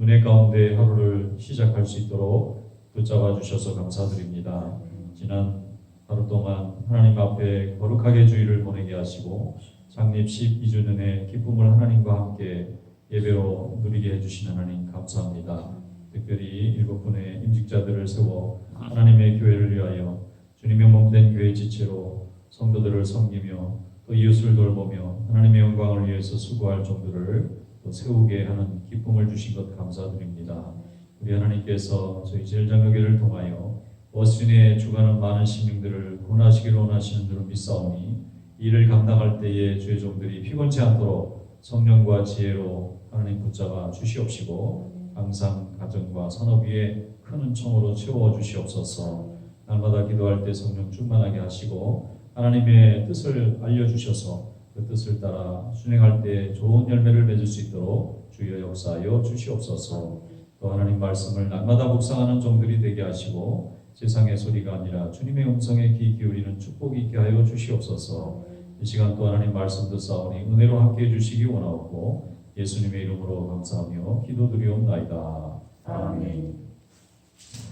은혜 가운데 하루를 시작할 수 있도록 붙잡아 주셔서 감사드립니다. 지난 하루 동안 하나님 앞에 거룩하게 주의를 보내게 하시고 창립 12주년의 기쁨을 하나님과 함께 예배로 누리게 해주시는 하나님 감사합니다. 특별히 일곱 분의 임직자들을 세워 하나님의 교회를 위하여 주님의 몸된 교회 지체로 성도들을 섬기며 또 이웃을 돌보며 하나님의 영광을 위해서 수고할 종들을 또 세우게 하는 기쁨을 주신 것 감사드립니다. 우리 하나님께서 저희 제일장교회를 통하여 워스윈에 주관하는 많은 시민들을 구원하시기를 원하시는 줄 믿사오니 이를 감당할 때에 주의 종들이 피곤치 않도록 성령과 지혜로 하나님 붙잡아 주시옵시고 항상 가정과 산업 위에 큰 은총으로 채워 주시옵소서 날마다 기도할 때 성령 충만하게 하시고 하나님의 뜻을 알려주셔서 그 뜻을 따라 순행할 때 좋은 열매를 맺을 수 있도록 주여 역사하여 주시옵소서. 또 하나님 말씀을 날마다 묵상하는 종들이 되게 하시고 세상의 소리가 아니라 주님의 음성에 귀 기울이는 축복이 있게 하여 주시옵소서. 이 시간 또 하나님 말씀 듣사오니 은혜로 함께 해 주시기 원하옵고 예수님의 이름으로 감사하며 기도드리옵나이다. 아멘.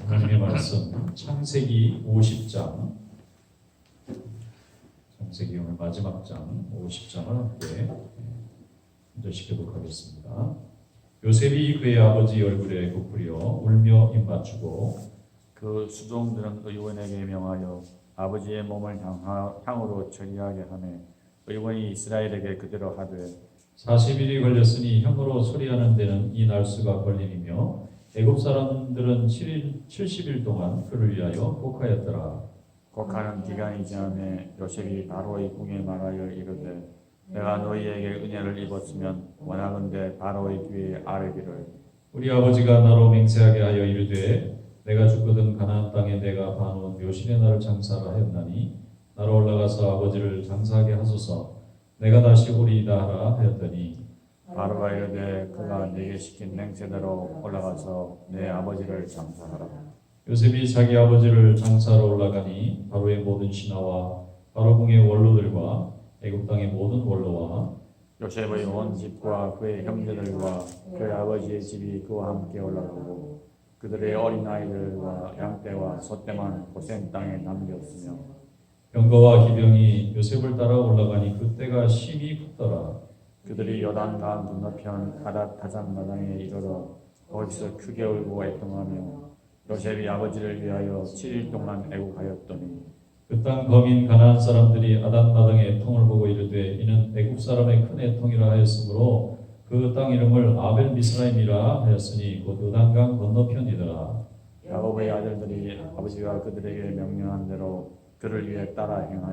하나님의 말씀 창세기 50장 창세기 오늘 마지막 장 50장을 함께 먼저 시켜보도록 하겠습니다. 요셉이 그의 아버지 얼굴에 부풀려 울며 입 맞추고 그 수종들은 의원에게 명하여 아버지의 몸을 향하, 향으로 처리하게 하매 의원이 이스라엘에게 그대로 하되 40일이 걸렸으니 형으로 소리하는 데는 이 날수가 걸림이며 애굽 사람들은 7일, 70일 동안 그를 위하여 곡하였더라. 곡하는 기간이 지남에 요셉이 바로의 궁에 말하여 이르되 내가 너희에게 은혜를 입었으면 원하건대 바로의 뒤에 아뢰기를. 우리 아버지가 나로 맹세하게 하여 이르되 내가 죽거든 가나안 땅에 내가 봐놓은 묘실에 나를 장사라 하였나니 나로 올라가서 아버지를 장사하게 하소서. 내가 다시 오리이다 하라 하였더니. 바로가 이르되 그가 내게 시킨 맹세대로 올라가서 내 아버지를 장사하라 요셉이 자기 아버지를 장사로 올라가니 바로의 모든 신하와 바로 궁의 원로들과 애굽 땅의 모든 원로와 요셉의 온 집과 그의 형제들과 그의 아버지의 집이 그와 함께 올라가고 그들의 어린 아이들과 양떼와 소떼만 고센 땅에 남겼으며 병거와 기병이 요셉을 따라 올라가니 그때가 심히 붓더라. 그들이 요단강 건너편 가닷 타잔 마당에 이르러 거기서 크게 울고 애통하며 요셉이 아버지를 위하여 7일 동안 애국하였더니 그땅 거민 가나안 사람들이 아단 마당의 통을 보고 이르되 이는 애굽 사람의 큰 애통이라 하였으므로 그 땅 이름을 아벨 미스라임이라 하였으니 곧 요단강 건너편이더라. 야곱의 아들들이 아버지가 그들에게 명령한 대로 그를 위해 따라 행하여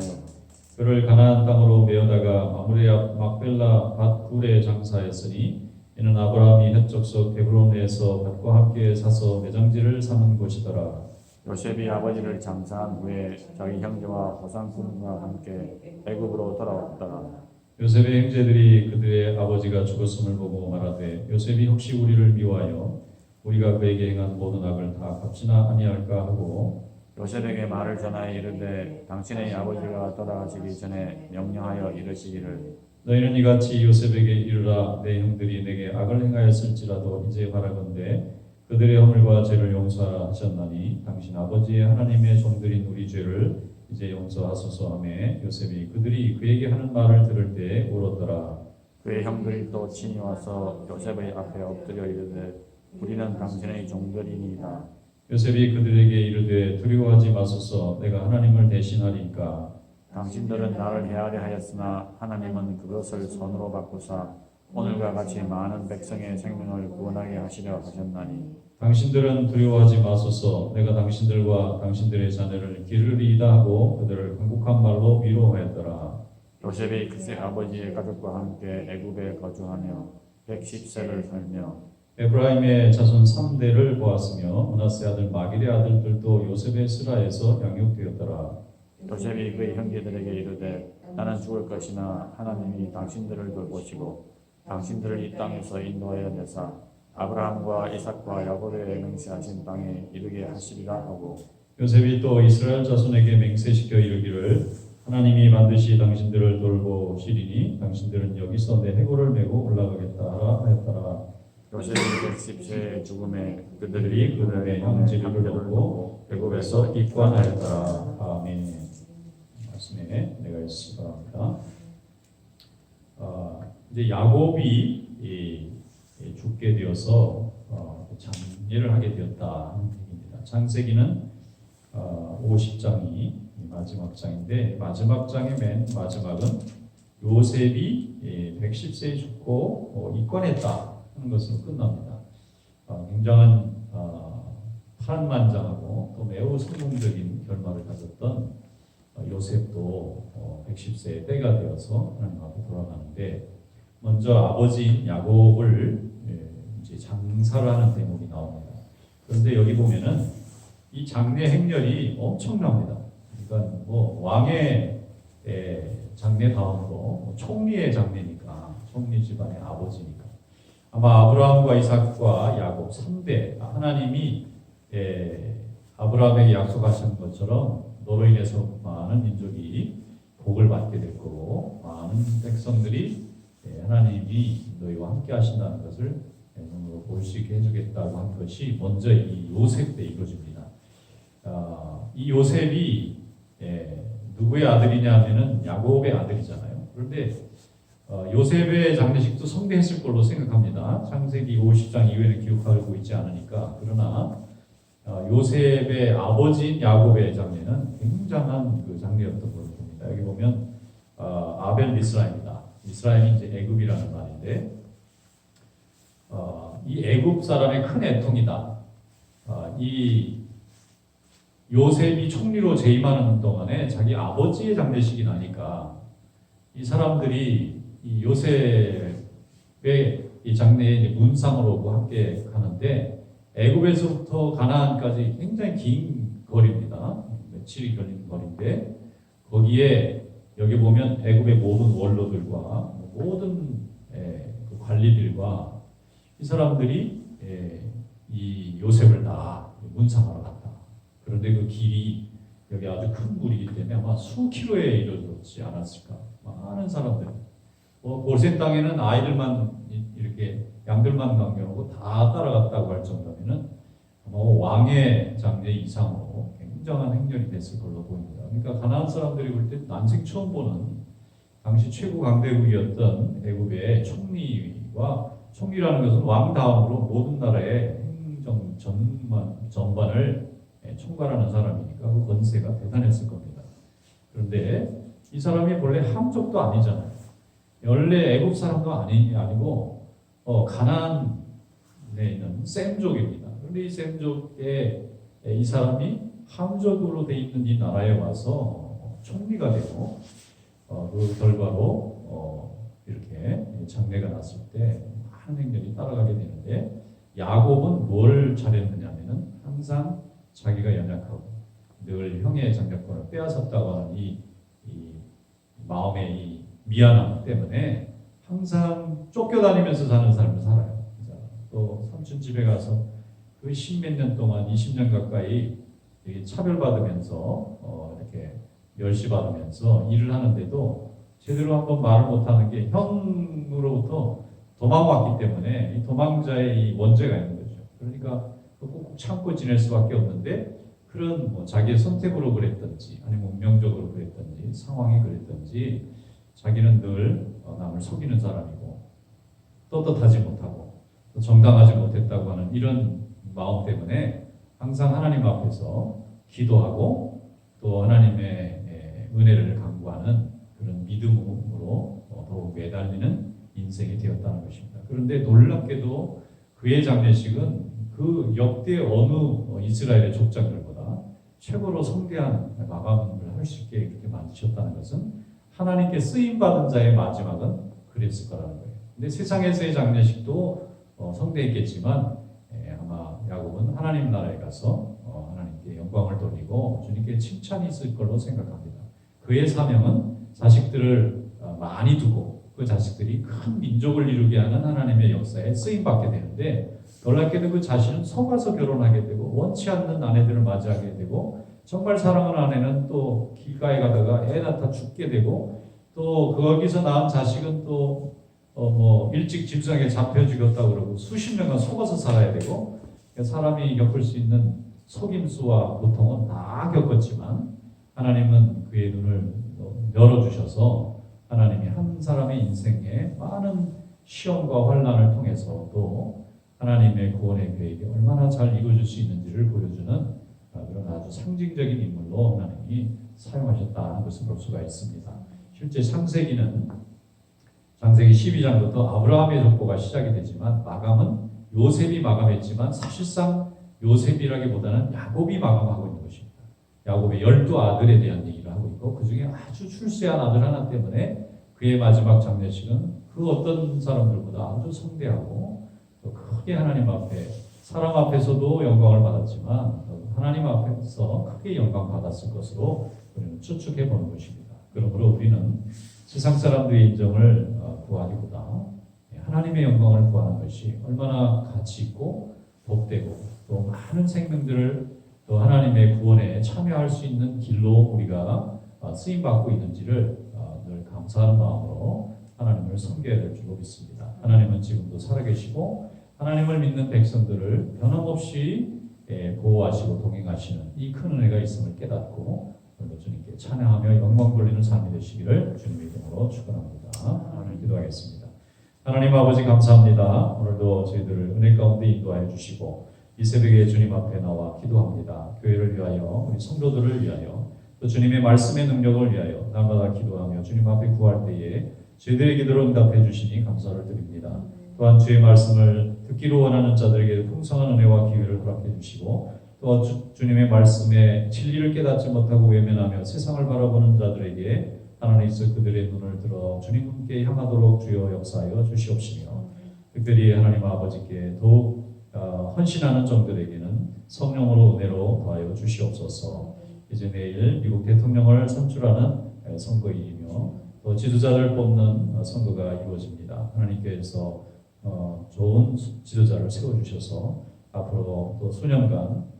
그를 가나안 땅으로 메어다가 앞 막벨라 밭 굴에 장사했으니 이는 아브라함이 헷적석 헤브론에서 밭과 함께 사서 매장지를 삼은 곳이더라. 요셉이 아버지를 장사한 후에 자기 형제와 호상군과 함께 애굽으로 돌아왔더라 요셉의 형제들이 그들의 아버지가 죽었음을 보고 말하되 요셉이 혹시 우리를 미워하여 우리가 그에게 행한 모든 악을 다 갚지나 아니할까 하고 요셉에게 말을 전하여 이르되 당신의 아버지가 돌아가시기 전에 명령하여 이르시기를 너희는 이같이 요셉에게 이르라 내 형들이 내게 악을 행하였을지라도 이제 바라건대 그들의 허물과 죄를 용서하라 하셨나니 당신 아버지의 하나님의 종들인 우리 죄를 이제 용서하소서 하매 요셉이 그들이 그에게 하는 말을 들을 때 울었더라. 그의 형들이 또 친히 와서 요셉의 앞에 엎드려 이르되 우리는 당신의 종들이니이다. 요셉이 그들에게 이르되 두려워하지 마소서 내가 하나님을 대신하리까 당신들은 나를 헤아려 하였으나 하나님은 그것을 손으로 바꾸사 오늘과 같이 많은 백성의 생명을 구원하게 하시려 하셨나니. 당신들은 두려워하지 마소서. 내가 당신들과 당신들의 자녀를 기르리이다 하고 그들을 한국한 말로 위로하였더라. 요셉이 그새 아버지의 가족과 함께 애굽에 거주하며 110세를 살며 에브라임의 자손 3대를 보았으며 문하세 아들 마길의 아들들도 요셉의 스라에서 양육되었더라 요셉이 그의 형제들에게 이르되 나는 죽을 것이나 하나님이 당신들을 돌보시고 당신들을 이 땅에서 인도하여 내사 아브라함과 이삭과 야곱에게 맹세하신 땅에 이르게 하시리라 하고 요셉이 또 이스라엘 자손에게 맹세시켜 이르기를 하나님이 반드시 당신들을 돌보시리니 당신들은 여기서 내 해골을 메고 올라가겠다 하였더라. 요셉이 110세의 죽음에 그들이 그들의 형제를 애굽에서 애굽에서 입관하였더라. 아멘. 말씀에 내가 있을 바랍니다. 아, 이제 야곱이 이, 이 죽게 되어서 어, 장례를 하게 되었다 얘기입니다. 창세기는 어, 50장이 마지막 장인데 마지막 장의 맨 마지막은 요셉이 예, 110세에 죽고 어, 입관했다 하는 것으로 끝납니다. 어, 굉장한 어, 파란만장하고 또 매우 성공적인 결말을 가졌던 어, 요셉도 어, 110세의 때가 되어서 하나님 앞에 돌아가는데 먼저 아버지인 야곱을 예, 이제 장사를 하는 대목이 나옵니다. 그런데 여기 보면은 이 장례 행렬이 엄청납니다. 그러니까 뭐 왕의 예, 장례 다음으로 뭐 총리의 장례니까 총리 집안의 아버지니까 아마 아브라함과 이삭과 야곱 3대 하나님이 예, 아브라함에게 약속하신 것처럼 너로 인해서 많은 민족이 복을 받게 될 거고 많은 백성들이 예, 하나님이 너희와 함께 하신다는 것을 예, 눈으로 볼 수 있게 해주겠다고 한 것이 먼저 이 요셉 때 이루어집니다. 아, 이 요셉이 예, 누구의 아들이냐 하면은 야곱의 아들이잖아요. 그런데 어, 요셉의 장례식도 성대했을 걸로 생각합니다. 창세기 50장 이후에는 기록하고 있지 않으니까 그러나 어, 요셉의 아버지인 야곱의 장례는 굉장한 그 장례였던 걸로 봅니다. 여기 보면 어, 아벨 미스라입니다. 미스라임이 이제 애굽이라는 말인데 어, 이 애굽 사람의 큰 애통이다. 어, 이 요셉이 총리로 재임하는 동안에 자기 아버지의 장례식이 나니까 이 사람들이 이 요셉의 이 장례에 문상으로 오고 함께 가는데 애굽에서부터 가나안까지 굉장히 긴 거리입니다. 며칠이 걸리는 거리인데 거기에 여기 보면 애굽의 모든 원로들과 모든 예, 그 관리들과 이 사람들이 예, 이 요셉을 다 문상하러 갔다. 그런데 그 길이 여기 아주 큰 물이기 때문에 아마 수 킬로에 이르지 않았을까. 많은 사람들. 뭐 골센 땅에는 아이들만 이- 이렇게 양들만 남겨놓고 다 따라갔다고 할 아마 왕의 장례 이상으로 굉장한 행렬이 됐을 걸로 보입니다. 그러니까 가나안 사람들이 볼 때 난생 처음 보는 당시 최고 강대국이었던 애굽의 총리와 총리라는 것은 왕 다음으로 모든 나라의 행정 전반 전반을 예, 총괄하는 사람이니까 그 권세가 대단했을 겁니다. 그런데 이 사람이 본래 함족도 아니잖아요. 원래 애굽 사람도 아니 아니고 어, 가나안에 있는 셈족입니다. 그런데 이 셈족에 이 사람이 함족으로 돼 있는 이 나라에 와서 총리가 되고 어, 그 결과로 어, 이렇게 장례가 났을 때 많은 행렬이 따라가게 되는데 야곱은 뭘 잘했느냐면은 항상 자기가 연약하고 늘 형의 장자권을 빼앗았다고 하는 이, 이 마음의 이 미안함 때문에 항상 쫓겨다니면서 사는 삶을 살아요. 또 삼촌 집에 가서 그 십몇 년 동안 20년 가까이 차별받으면서 어, 이렇게 멸시받으면서 일을 하는데도 제대로 한번 말을 못하는 게 형으로부터 도망왔기 때문에 이 도망자의 이 원죄가 있는 거죠. 그러니까 꾹꾹 참고 지낼 수밖에 없는데 그런 뭐 자기의 선택으로 그랬든지 아니면 운명적으로 그랬든지 상황이 그랬든지 자기는 늘 어, 남을 속이는 사람이고 떳떳하지 못하고 또 정당하지 못했다고 하는 이런 마음 때문에 항상 하나님 앞에서 기도하고 또 하나님의 예, 은혜를 강구하는 그런 믿음으로 어, 더욱 매달리는 인생이 되었다는 것입니다. 그런데 놀랍게도 그의 장례식은 그 역대 어느 어, 이스라엘의 족장들보다 최고로 성대한 마감을 할 수 있게 이렇게 만드셨다는 것은 하나님께 쓰임 받은 자의 마지막은 그랬을 거라는 거예요. 근데 세상에서의 장례식도 어, 성대했겠지만 예, 아마 야곱은 하나님 나라에 가서 어, 하나님께 영광을 돌리고 주님께 칭찬이 있을 걸로 생각합니다. 그의 사명은 자식들을 어, 많이 두고 그 자식들이 큰 민족을 이루게 하는 하나님의 역사에 쓰임 받게 되는데 놀랍게도 그 자신은 속아서 결혼하게 되고 원치 않는 아내들을 맞이하게 되고 정말 사랑하는 아내는 또 길가에 가다가 애 낳다 죽게 되고 또 거기서 낳은 자식은 또 어 뭐 일찍 짐승에게 잡혀 죽였다 그러고 수십 년간 속아서 살아야 되고 사람이 겪을 수 있는 속임수와 고통은 다 겪었지만 하나님은 그의 눈을 열어주셔서 하나님이 한 사람의 인생에 많은 시험과 환란을 통해서도 하나님의 구원의 계획이 얼마나 잘 이루어질 수 있는지를 보여주는 아, 그런 아주 상징적인 인물로 하나님이 사용하셨다는 것을 볼 수가 있습니다. 실제 창세기는 창세기 12장부터 아브라함의 족보가 시작이 되지만 마감은 요셉이 마감했지만 사실상 요셉이라기보다는 야곱이 마감하고 있는 것입니다. 야곱의 열두 아들에 대한 얘기를 하고 있고 그 중에 아주 출세한 아들 하나 때문에 그의 마지막 장례식은 그 어떤 사람들보다 아주 성대하고 또 크게 하나님 앞에 사람 앞에서도 영광을 받았지만 또 하나님 앞에서 크게 영광 받았을 것으로 우리는 추측해 보는 것입니다. 그러므로 우리는 세상 사람들의 인정을 어, 구하기보다 하나님의 영광을 구하는 것이 얼마나 가치 있고 복되고 또 많은 생명들을 또 하나님의 구원에 참여할 수 있는 길로 우리가 어, 쓰임 받고 있는지를 어, 늘 감사하는 마음으로 하나님을 섬겨야 될 줄로 믿습니다. 하나님은 지금도 살아계시고 하나님을 믿는 백성들을 변함없이 예, 보호하시고 동행하시는 이 큰 은혜가 있음을 깨닫고 오늘도 주님께 찬양하며 영광 돌리는 삶이 되시기를 주님의 이름으로 축원합니다. 하나님 기도하겠습니다. 하나님 아버지 감사합니다. 오늘도 저희들을 은혜 가운데 인도하여 주시고 이 새벽에 주님 앞에 나와 기도합니다. 교회를 위하여 우리 성도들을 위하여 또 주님의 말씀의 능력을 위하여 날마다 기도하며 주님 앞에 구할 때에 저희들의 기도를 응답해 주시니 감사를 드립니다. 또한 주의 말씀을 듣기로 원하는 자들에게 풍성한 은혜와 기회를 허락해 주시고 또 주, 주님의 말씀에 진리를 깨닫지 못하고 외면하며 세상을 바라보는 자들에게 하나님께서 그들의 눈을 들어 주님께 향하도록 주여 역사하여 주시옵시며 특별히 하나님 아버지께 더욱 어, 헌신하는 종들에게는 성령으로 은혜로 더하여 주시옵소서. 이제 내일 미국 대통령을 선출하는 에, 선거일이며 또 지도자를 뽑는 어, 선거가 이루어집니다. 하나님께서 어, 좋은 지도자를 세워주셔서 앞으로 또 수년간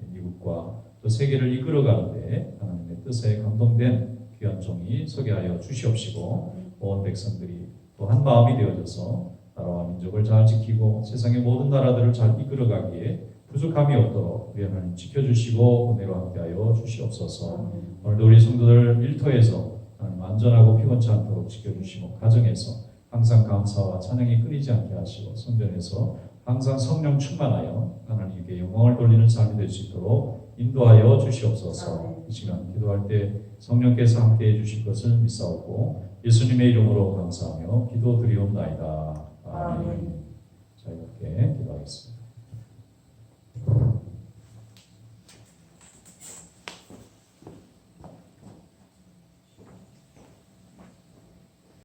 또 세계를 이끌어가는데 하나님의 뜻에 감동된 귀한 종이 소개하여 주시옵시고 온 백성들이 또 한 마음이 되어져서 나라와 민족을 잘 지키고 세상의 모든 나라들을 잘 이끌어가기에 부족함이 없도록 우리 하나님 지켜주시고 은혜로 함께하여 주시옵소서. 오늘도 우리 성도들 일터에서 안전하고 피곤치 않도록 지켜주시고 가정에서 항상 감사와 찬양이 끊이지 않게 하시고 성전에서 항상 성령 충만하여 하나님께 영광을 돌리는 삶이 될 수 있도록 인도하여 주시옵소서. 이 시간 기도할 때 성령께서 함께 해 주실 것을 믿사오고 예수님의 이름으로 감사하며 기도드리옵나이다. 아멘. 자 이렇게 기도하겠습니다.